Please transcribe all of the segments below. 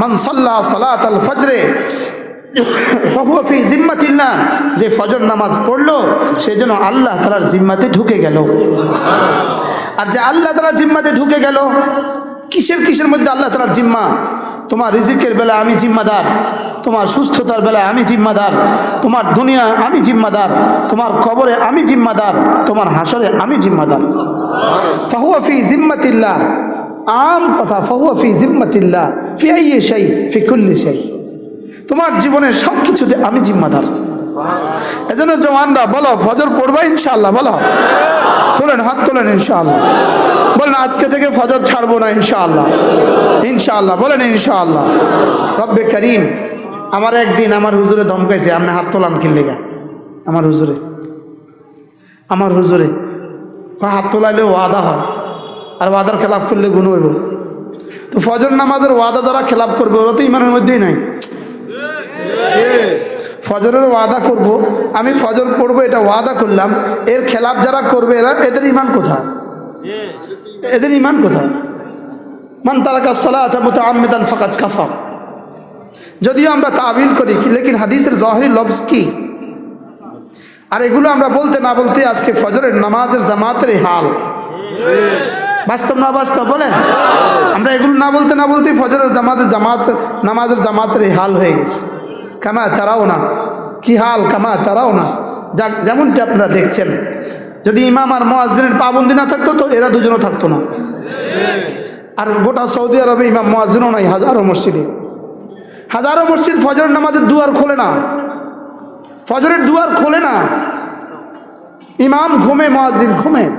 মান সাল্লাহ সালাত আল ফজরে যে ফজর নামাজ পড়ল, সে যেন আল্লাহ তালার জিম্মাতে ঢুকে গেল। আর যে আল্লাহ তালার জিম্মাতে ঢুকে গেল, কিসের কিসের মধ্যে আল্লাহ তালার জিম্মা? তোমার রিজিকের বেলা আমি জিম্মাদার, তোমার সুস্থতার বেলায় আমি জিম্মাদার, তোমার দুনিয়া আমি জিম্মাদার, তোমার কবরে আমি জিম্মাদার, তোমার হাসরে আমি জিম্মাদার। ফাহুয়া ফি জিম্মাতিল্লাহ আম কথা ফি জিম্মাতিল্লাহ, ফি আইয়ে সেই ফি কুল্লি সেই তোমার জীবনের সব কিছুতে আমি জিম্মাদার। এজন্য জওয়ানরা, বলো, ফজর পড়বা ইনশাল্লাহ বলো। তোলেন, হাত তোলেন ইনশাআল্লাহ। বলেন, আজকে থেকে ফজর ছাড়বো না ইনশাআল্লাহ। ইনশাআল্লাহ, বলেন ইনশাআল্লাহ। রব্বে করিম, আমার একদিন আমার হুজুরে ধমকাইছে, আপনি হাত তোলান কিনলে গা আমার হুজুরে। আমার হুজুরে, হাত তোলাইলে ওয়াদা হয়। আর ওয়াদার খেলাফ করলে গুণ হইব। তো ফজর নামাজের ওয়াদা যারা খেলাফ করবে, ওরা তো ইমানের মধ্যেই নাই। ফজরের ওয়াদা করব, আমি ফজর পড়ব, এটা ওয়াদা করলাম। এর খেলাফ যারা করবে, এরা, এদের ইমান কোথায়? এদের ইমান কোথায়? মান তারাকা সলাত মুতাআম্মিদান ফাকাত কাফার। যদিও আমরা তাবিল করি, লেকিন হাদিসের জহরি লফজ কি? আর এগুলো আমরা বলতে না বলতে আজকে ফজরের নামাজের জামাতের হাল। বাস্তব না বাস্তব বলেন? আমরা এগুলো না বলতে না বলতে ফজরের জামাতের জামাত, নামাজের জামাতের হাল হয়ে গেছে। কামা তারাও না। কি হাল? কামা তারাও না। যা যেমনটি আপনারা দেখছেন, যদি ইমাম আর মোয়াজিনের পাবন্দি না থাকতো, তো এরা দুজনও থাকতো না। আর গোটা সৌদি আরবে ইমাম মোয়াজিনও নাই, হাজারো মসজিদে। হাজারো মসজিদ ফজরের নামাজের দুয়ার খোলে না। ফজরের দুয়ার খোলে না। ইমাম ঘুমে মোয়াজিন ঘুমে।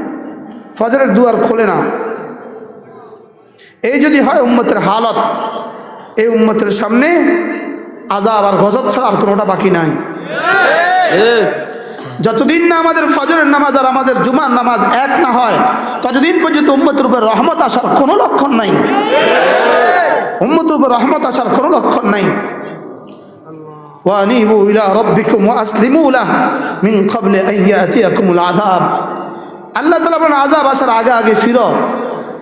ফজরের দুয়ার খোলে না এই যদি হয় উম্মতের হালত এই উম্মতের সামনে আজাব আর গজব ছাড়া আর কোনোটা বাকি নাই যতদিন না আমাদের ফজরের নামাজ আর আমাদের জুমার নামাজ এক না হয় ততদিন পর্যন্ত উম্মতের উপর রহমত আসার কোনো লক্ষণ নাই উম্মতের উপর রহমত আসার কোনো লক্ষণ নাই وأنيبوا إلى ربكم وأسلموا له من قبل أن يأتيكم العذاب আল্লাহ তালা বলেন আজাব আসার আগে আগে ফিরো।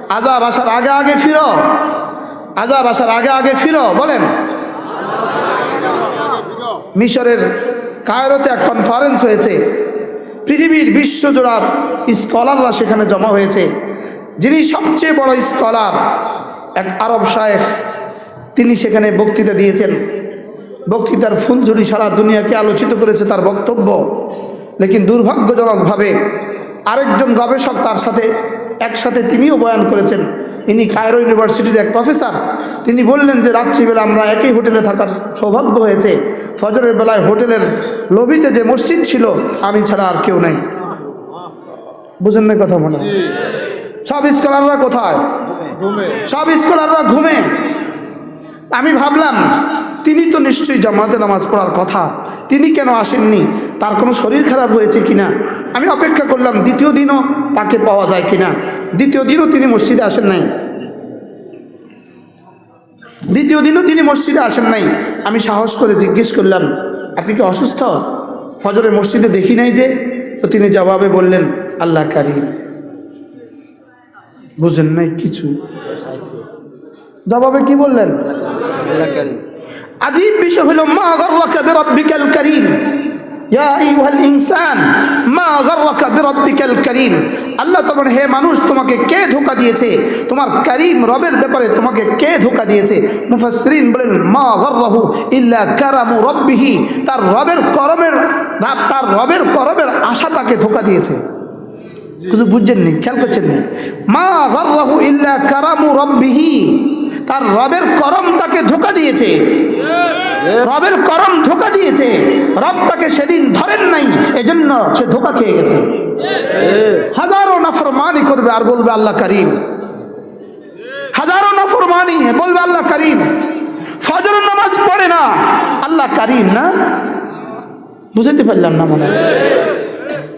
আজাব আসার আগে আগে ফিরো। আজাব আসার আগে আগে ফিরো। বলেন। মিশরের কায়রোতে এক কনফারেন্স হয়েছে। পৃথিবীর বিশ্বজোড়া স্কলাররা সেখানে জমা হয়েছে। যিনি সবচেয়ে বড় স্কলার এক আরব সাহেব তিনি সেখানে বক্তৃতা দিয়েছেন। বক্তৃতার ফুলঝুরি সারা দুনিয়াকে আলোচিত করেছে তার বক্তব্য। লেকিন দুর্ভাগ্যজনকভাবে আরেকজন গবেষক তার সাথে একসাথে তিনিও বয়ান করেছেন। ইনি কায়রো ইউনিভার্সিটির এক প্রফেসর। তিনি বললেন যে রাত্রিবেলা আমরা একই হোটেলে থাকার সৌভাগ্য হয়েছে। ফজরের বেলায় হোটেলের লবিতে যে মসজিদ ছিল আমি ছাড়া আর কেউ নেই। বুঝেন না কথা মনে সব স্কলাররা কোথায়? সব স্কলাররা ঘুমে। আমি ভাবলাম তিনি তো নিশ্চয়ই জামাতে নামাজ পড়ার কথা। তিনি কেন আসেননি? তার কোনো শরীর খারাপ হয়েছে কিনা? আমি অপেক্ষা করলাম, দ্বিতীয় দিনও তাকে পাওয়া যায় কিনা? দ্বিতীয় দিনও তিনি মসজিদে আসেন নাই। দ্বিতীয় দিনও তিনি মসজিদে আসেন নাই। আমি সাহস করে জিজ্ঞেস করলাম, আপনি কি অসুস্থ? ফজরের মসজিদে দেখি নাই যে? তো তিনি জবাবে বললেন, আল্লাহ কারিম। বুঝেন নাই কিছু। জবাবে কি বললেন? আজীব বিষয় হলো, মা গর্রাকা বিরব্বিকাল করিম। ইয়া আইয়ুহাল ইনসান, মা গর্রাকা বিরব্বিকাল করিম। আল্লাহ তোমার হে মানুষ, তোমাকে কে ধোকা দিয়েছে? তোমার করিম রবের ব্যাপারে তোমাকে কে ধোকা দিয়েছে? মুফাসসিরিন বলেন, মা গর্রাহু ইল্লা কারামু রব্বিহি। তার রবের করমের তার রবের করমের আশা তাকে ধোকা দিয়েছে। কিছু বুঝছেন নি? খেয়াল করছেন নি? মা গর্রাহু ইল্লা কারামু রব্বিহি। তার রবের করম তাকে ধোকা দিয়েছে। রবের করম ধোকা দিয়েছে। রব তাকে সেদিন ধরেন নাই, এজন্য সে ধোকা খেয়ে গেছে। হাজারো নফরমানি করবে আর বলবে আল্লাহ করিম। হাজারো নফরমানি বলবে আল্লাহ করিম। ফজর নামাজ পড়ে না, আল্লাহ করিম না? বুঝতে পারলাম না মনে।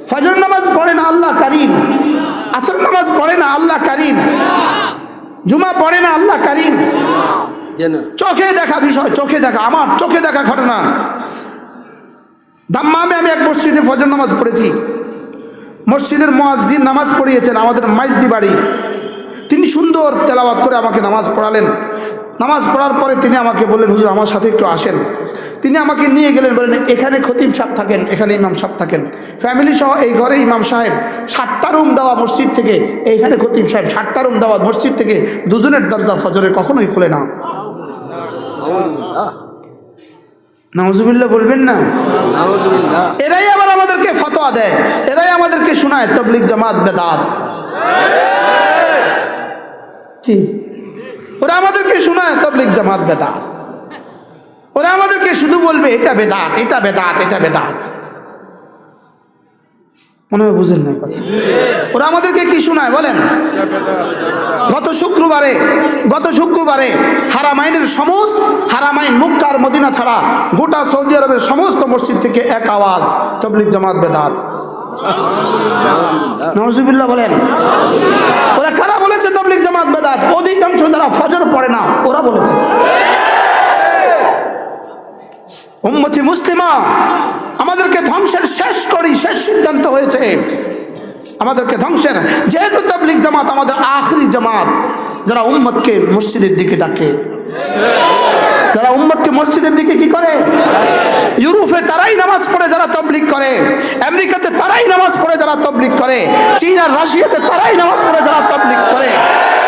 ফজর নামাজ পড়ে না, আল্লাহ করিম। আসর নামাজ পড়ে না, আল্লাহ করিম। জুমা পড়ে না আল্লাহ কারিম। চোখে দেখা বিষয় চোখে দেখা আমার চোখে দেখা ঘটনা। দাম্মামে আমি এক মসজিদে ফজর নামাজ পড়েছি। মসজিদের মসজিদ নামাজ পড়িয়েছেন আমাদের মাইজদি বাড়ি। তিনি সুন্দর তেলাওয়াত করে আমাকে নামাজ পড়ালেন। নামাজ পড়ার পরে তিনি আমাকে বললেন হুজুর আমার সাথে একটু আসেন। তিনি আমাকে নিয়ে গেলেন বললেন এখানে খতিব সাহেব থাকেন এখানে ইমাম সাহেব থাকেন। ফ্যামিলি সহ এই ঘরে ইমাম সাহেব। ষাটটা রুম দেওয়া মসজিদ থেকে এইখানে খতিব সাহেব ষাটটা রুম দেওয়া মসজিদ থেকে দুজনের দরজা ফজরে কখনোই খুলে না। নাউজুবিল্লাহ বলবেন না? এরাই আবার আমাদেরকে ফতোয়া দেয় এরাই আমাদেরকে শোনায় তবলিক জামাত বেদাত। কি ওরা আমাদেরকে শোনায় তবলিক জামাত বেদাত। ওরা আমাদেরকে শুধু বলবে, এটা বেদাত এটা বেদাত এটা বেদাত। মনে হয় বুঝেন না ওরা আমাদেরকে কি শোনায় বলেন? গত শুক্রবারে গত শুক্রবারে হারামাইনের সমস্ত, হারামাইন মুক্কার মদিনা ছাড়া গোটা সৌদি আরবের সমস্ত মসজিদ থেকে এক আওয়াজ তবলিক জামাত বেদাত। নজুবিল্লাহ বলেন। ওরা বলেছে? তবলিক জামাত বেদাত, অধিকাংশ যারা ফজর পড়ে না, ওরা বলেছে। উম্মতি মুসলিমা, আমাদেরকে ধ্বংসের শেষ করি, শেষ সিদ্ধান্ত হয়েছে। আমাদেরকে ধ্বংসের, যেহেতু তাবলিক জামাত আমাদের আখরি জামাত, যারা উম্মতকে মসজিদের দিকে ডাকে। যারা উম্মতকে মসজিদের দিকে কি করে? ইউরোপে তারাই নামাজ পড়ে যারা তবলিক করে, আমেরিকাতে তারাই নামাজ পড়ে যারা তবলিক করে, চীন আর রাশিয়াতে তারাই নামাজ পড়ে যারা তবলিক করে,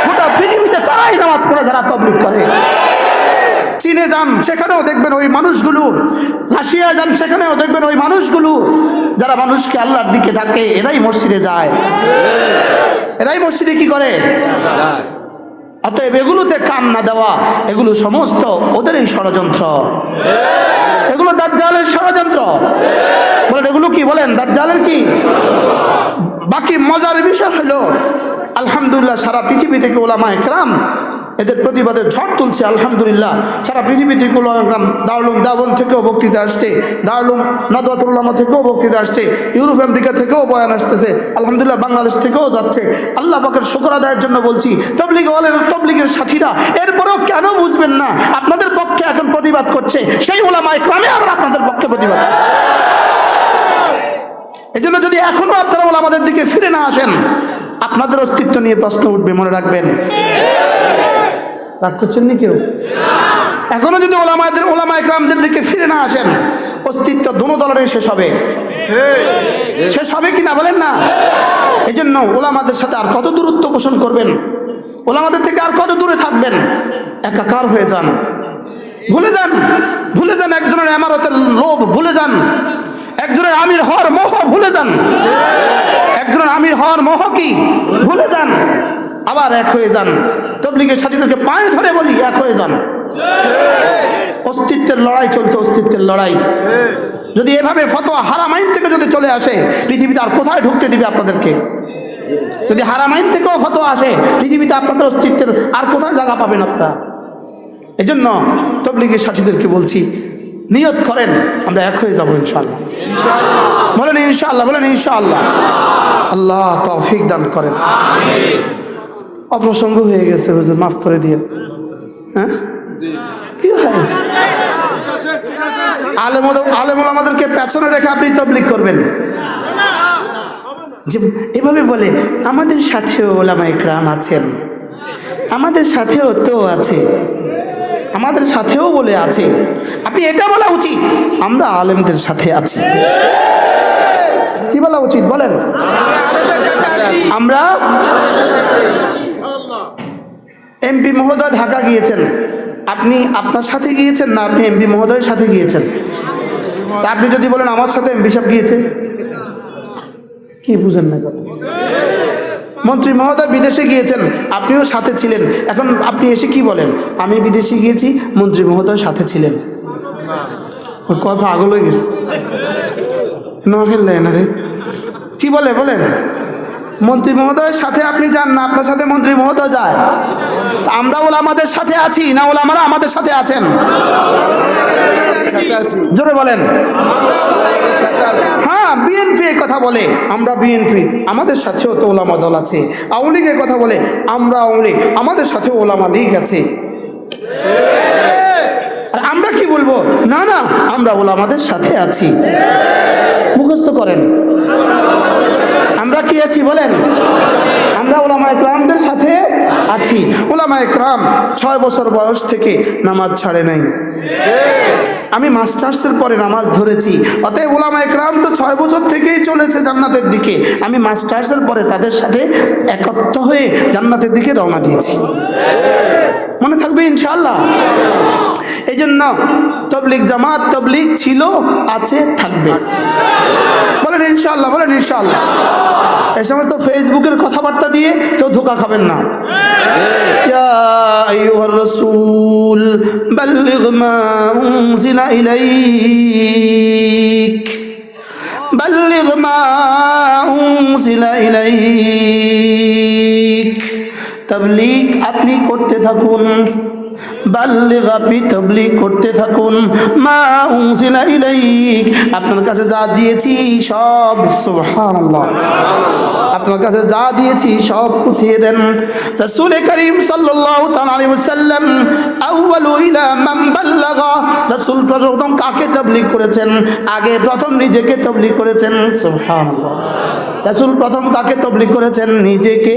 গোটা পৃথিবীতে তারাই নামাজ পড়ে যারা তবলিক করে। চীনে যান, সেখানেও দেখবেন ওই মানুষগুলো। রাশিয়া যান, সেখানেও দেখবেন ওই মানুষগুলো। যারা মানুষকে আল্লাহর দিকে ডাকে, এরাই মসজিদে যায়। এরাই মসজিদে কি করে? অতএব এগুলোতে কান না দেওয়া, এগুলো সমস্ত ওদেরই ষড়যন্ত্র। এগুলো দাজ্জালের ষড়যন্ত্র। বলেন, এগুলো কি বলেন? দাজ্জালের কি? বাকি মজার বিষয় হলো, আলহামদুলিল্লাহ সারা পৃথিবী থেকে ওলামা একরাম এদের প্রতিবাদে ঝড় তুলছে, আলহামদুলিল্লাহ। সারা পৃথিবী থেকে ওলামা একরাম দারুলুম দাবন থেকেও বক্তৃতা আসছে দারুলুম নদুল্লামা থেকেও বক্তৃতা আসছে, ইউরোপ, আমেরিকা থেকেও বয়ান আসতেছে, আলহামদুলিল্লাহ বাংলাদেশ থেকেও যাচ্ছে। আল্লাহ পাকের শুকর আদায়ের জন্য বলছি, তবলিগ বলেন তবলিগের সাথীরা, এরপরেও কেন বুঝবেন না? আপনাদের পক্ষে এখন প্রতিবাদ করছে, সেই ওলামা একরামে আবার আপনাদের পক্ষে প্রতিবাদ। এই জন্য যদি এখনও আপনারা বলে আমাদের দিকে ফিরে না আসেন, আপনাদের অস্তিত্ব নিয়ে প্রশ্ন উঠবে, মনে রাখবেন। রাগ করছেন নি কেউ? এখনও যদি ওলামাদের ওলামা একরামদের দিকে ফিরে না আসেন অস্তিত্ব দোনো দলের শেষ হবে। শেষ হবে কি না বলেন না? এই জন্য ওলামাদের সাথে আর কত দূরত্ব পোষণ করবেন? ওলামাদের থেকে আর কত দূরে থাকবেন? একাকার হয়ে যান। ভুলে যান। ভুলে যান একজনের এমারতের লোভ ভুলে যান। একজনের আমির হওয়ার মোহ ভুলে যান। একজনের আমির হওয়ার মোহ কি? ভুলে যান। আবার এক হয়ে যান। তবলিগের সাথীদেরকে পায়ে ধরে বলি, এক হয়ে যান। অস্তিত্বের লড়াই চলছে, অস্তিত্বের লড়াই। যদি এভাবে ফতোয়া হারামাইন থেকে যদি চলে আসে, পৃথিবীতে আর কোথায় ঢুকতে দিবে আপনাদেরকে? যদি হারামাইন থেকেও ফতোয়া আসে, পৃথিবীতে আপনাদের অস্তিত্বের আর কোথায় জায়গা পাবেন আপনারা? এজন্য তবলিগের সাথীদেরকে বলছি, নিয়ত করেন, আমরা এক হয়ে যাব ইনশাল্লাহ বলেন ইনশাআল্লাহ বলেন ইনশাআল্লাহ। আল্লাহ তৌফিক দান করেন। অপ্রসঙ্গ হয়ে গেছে, হুজুর, মাফ করে দিয়ে। হ্যাঁ? কি আলেম আলেমুল আমাদেরকে পেছনে রেখে আপনি তবলিক করবেন। যে এভাবে বলে, আমাদের সাথেও ওলামা ইকরাম আছেন। আমাদের সাথেও তো আছে। আমাদের সাথেও বলে আছে। আপনি এটা বলা উচিত, আমরা আলেমদের সাথে আছি। কি বলা উচিত বলেন? আমরা এমপি মহোদয় ঢাকা গিয়েছেন। আপনি আপনার সাথে গিয়েছেন না আপনি এমপি মহোদয়ের সাথে গিয়েছেন? তা আপনি যদি বলেন আমার সাথে এমপি সাহেব গিয়েছে। কি বুঝেন না মন্ত্রী মহোদয় বিদেশে গিয়েছেন, আপনিও সাথে ছিলেন। এখন আপনি এসে কি বলেন? আমি বিদেশে গিয়েছি, মন্ত্রী মহোদয় সাথে ছিলেন। কয় পাগল হয়ে গেছে। নোয়াখাল দেয় না রে। কি বলে, বলেন? মন্ত্রী মহোদয়ের সাথে আপনি যান না, আপনার সাথে মন্ত্রী মহোদয় যায়। আমরা ওলা আমাদের সাথে আছি না ওলা আমরা আমাদের সাথে আছেন? জোরে বলেন। হ্যাঁ বিএনপি কথা বলে। আমরা বিএনপি আমাদের সাথেও তো ওলামা দল আছে। আওয়ামী লীগের কথা বলে, আমরা আওয়ামী লীগ, আমাদের সাথেও ওলামা লীগ আছে। আর আমরা কি বলব? না না, আমরা ওলামাদের সাথে আছি। মুখস্থ করেন। আমরা কি আছি বলেন? আমরা ওলামা ইকরামদের সাথে আছি। ওলামা একরাম ছয় বছর বয়স থেকে নামাজ ছাড়ে নাই। আমি মাস্টার্সের পরে নামাজ ধরেছি। অতএব ওলামা একরাম তো ছয় বছর থেকেই চলেছে জান্নাতের দিকে। আমি মাস্টার্সের পরে তাদের সাথে একত্র হয়ে জান্নাতের দিকে রওনা দিয়েছি। মনে থাকবে ইনশাল্লাহ এই জন্য তবলিক জামাত তবলিক ছিল আছে থাকবে বলেন ইনশাল্লাহ বলেন ইনশাল্লাহ এই সমস্ত ফেসবুকের কথাবার্তা দিয়ে কেউ ধোকা খাবেন না يا أيها الرسول بلغ ما أنزل إليك بلغ ما أنزل إليك তবলিক আপনি করতে থাকুন করতে থাকুন। মা আপনার কাছে যা দিয়েছি সব আপনার কাছে যা দিয়েছি সব পুছিয়ে দেন। রাসূল করিম সাল্লাল্লাহু তাআলা প্রথম কাকে তবলিগ করেছেন? আগে প্রথম নিজেকে তবলিগ করেছেন, সুবহানাল্লাহ। রাসূল প্রথম কাকে তবলিগ করেছেন? নিজেকে।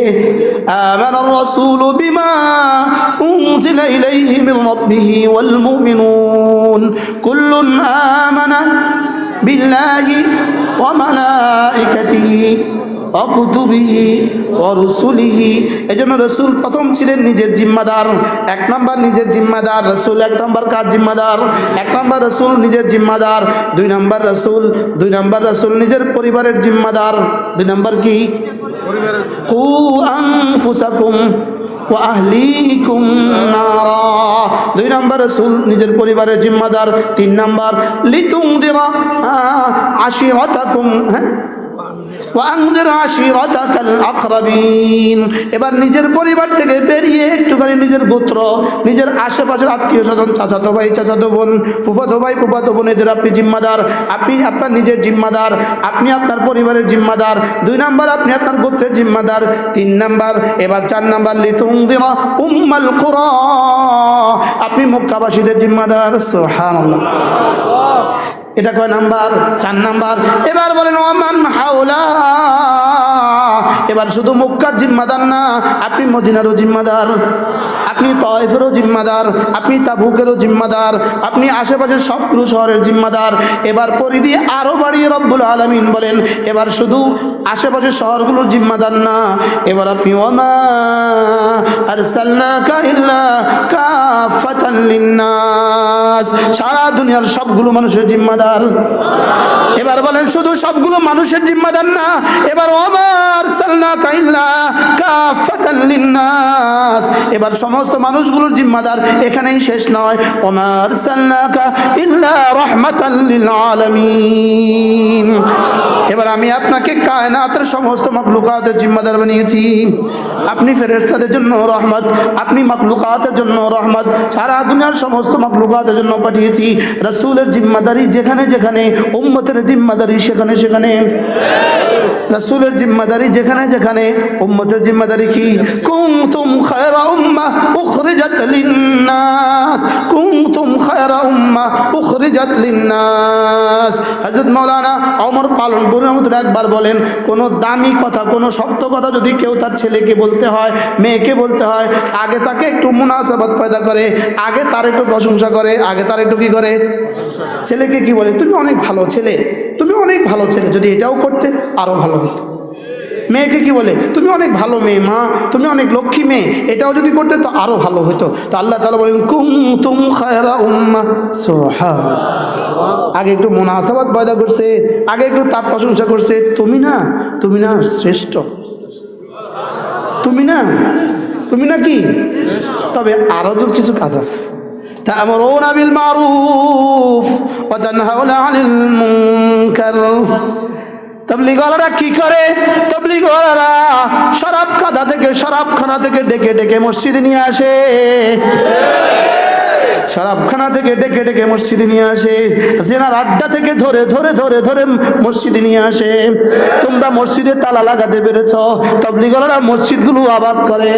আমানার রাসূল বিমা উনজিলা ইলাইহি মির রাব্বিহি ওয়াল মুমিনুন। কুল্লুন আমানা বিল্লাহি ওয়া মালাইকাতিহি। অকুতুবিহি অরসুলিহি এই জন্য রসুল প্রথম ছিলেন নিজের জিম্মাদার। এক নম্বর নিজের জিম্মাদার রসুল এক নম্বর কার জিম্মাদার? এক নম্বর রসুল নিজের জিম্মাদার দুই নম্বর রসুল দুই নম্বর রসুল নিজের পরিবারের জিম্মাদার। দুই নম্বর কি? কু আনফুসাকুম ওয়া আহলিকুম নারা। দুই নম্বর রসুল নিজের পরিবারের জিম্মাদার। তিন নম্বর লিতুং দিরা আশিরাতাকুম হ্যাঁ? এবার নিজের পরিবার থেকে বেরিয়ে একটুখানি নিজের গোত্র, নিজের আশেপাশের আত্মীয় স্বজন, চাচাতো ভাই, চাচাতো বোন, ফুফাতো ভাই, ফুফাতো বোনেদের আপনি জিম্মাদার, আপনি আপনার নিজের জিম্মাদার, আপনি আপনার পরিবারের জিম্মাদার, দুই নাম্বার আপনি আপনার গোত্রের জিম্মাদার, তিন নাম্বার, এবার চার নাম্বার লিতুংদিরা উম্মাল কুরা। আপনি মক্কাবাসীদের জিম্মাদার, সুবহানাল্লাহ। এটা কয় নাম্বার? চার নাম্বার। এবার বলেন, ওমান হাওলা। এবার শুধু মক্কার জিম্মাদার না, আপনি মদিনারও জিম্মাদার। আপনি তয়েফেরও জিম্মাদার, আপনি তাবুকেরও জিম্মাদার, আপনি আশেপাশের সবগুলো শহরের জিম্মাদার। এবার পরিধি আরও বাড়িয়ে রব্বুল আলমিন বলেন, এবার শুধু আশেপাশের শহরগুলোর জিম্মাদার না, এবার আপনি আর সারা দুনিয়ার সবগুলো মানুষের জিম্মাদার। এবার বলেন, শুধু সবগুলো মানুষের জিম্মাদার না, এবার ওমার এবার সমস্ত মানুষগুলোর জিম্মাদার এখানেই শেষ নয়। আলামিন এবার আমি আপনাকে কায়নাতের সমস্ত মাখলুকাতের জিম্মাদার বানিয়েছি। আপনি ফেরেশতাদের জন্য রহমত, আপনি মাখলুকাতের জন্য রহমত, সারা দুনিয়ার সমস্ত মাখলুকাতের জন্য পাঠিয়েছি। রাসূলের জিম্মাদারি যেখানে যেখানে, উম্মতের জিম্মাদারি সেখানে সেখানে। রাসূলের জিম্মাদারি যেখানে যেখানে, উম্মতের জিম্মাদারি কি? কুনতুম খায়রা উম্মাহ উখরিজাত লিন-নাস। কুনতুম খায়রা উম্মাহ উখরিজাত লিন-নাস। হযরত মাওলানা ওমর পালনপুর রহমতুল্লাহ একবার বলেন, কোনো দামি কথা, কোনো শক্ত কথা যদি কেউ তার ছেলেকে বলতে হয়, মেয়েকে বলতে হয়, আগে তাকে একটু মুনাসাবাত পয়দা করে, আগে তার একটু প্রশংসা করে, আগে তার একটু কি করে? ছেলেকে কি বলে? তুমি অনেক ভালো ছেলে। তুমি অনেক ভালো ছেলে, যদি এটাও করতে আরও ভালো হতো। মেয়েকে কি বলে? তুমি অনেক ভালো মেয়ে মা, তুমি অনেক লক্ষ্মী মেয়ে, এটাও যদি করতে তো আরও ভালো হতো। তো আল্লাহ তালা বলেন কুম তুম খায়রা সোহা। আগে একটু মোনাসাবাদ পয়দা করছে, আগে একটু তার প্রশংসা করছে, তুমি না তুমি না শ্রেষ্ঠ। তুমি না তুমি না কি? তবে আরও তো কিছু কাজ আছে। تأمرون بالمعروف وتنهون عن المنكر তবলিগলারা কি করে তবলিগলারা শরাব খানা থেকে শরাবখানা থেকে ডেকে ডেকে মসজিদে নিয়ে আসে শরাবখানা থেকে ডেকে ডেকে মসজিদে নিয়ে আসে জেনার আড্ডা থেকে ধরে ধরে ধরে ধরে মসজিদে নিয়ে আসে তোমরা মসজিদে তালা লাগাতে পেরেছ তবলিগলারা মসজিদগুলো আবাদ করে